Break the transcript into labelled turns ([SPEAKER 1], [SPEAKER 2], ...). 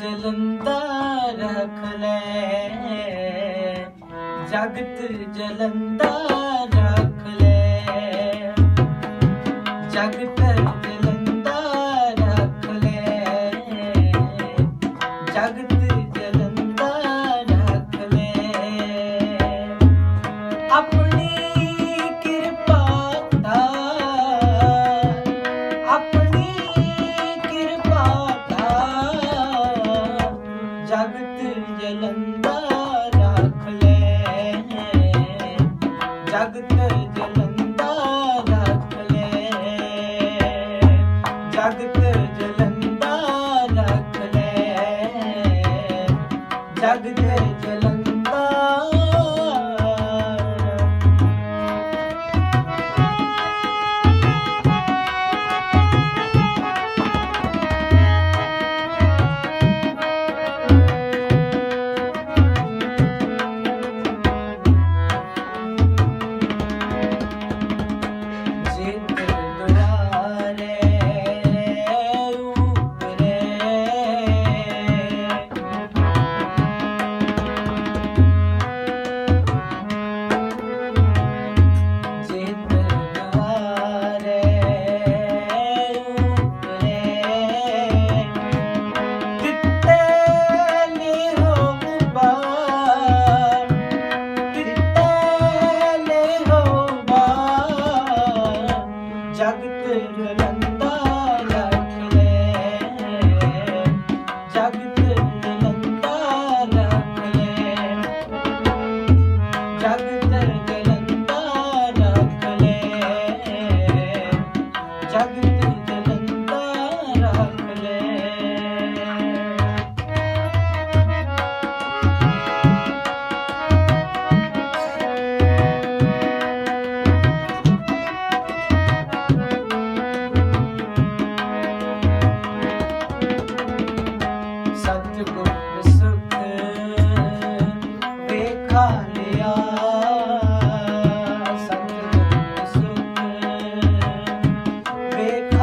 [SPEAKER 1] ਜਲੰਦਾ ਰੱਖ ਲੈ। ਜਗਤ ਜਲੰਦਾ ਰੱਖ ਲੈ। ਜਗਤ ਜਗਤ ਜਲੰਦਾ ਰੱਖ ਲੈ। ਜਗਤ ਜਲੰਦਾ ਰੱਖ ਲੈ। ਜਗਤ 对着人的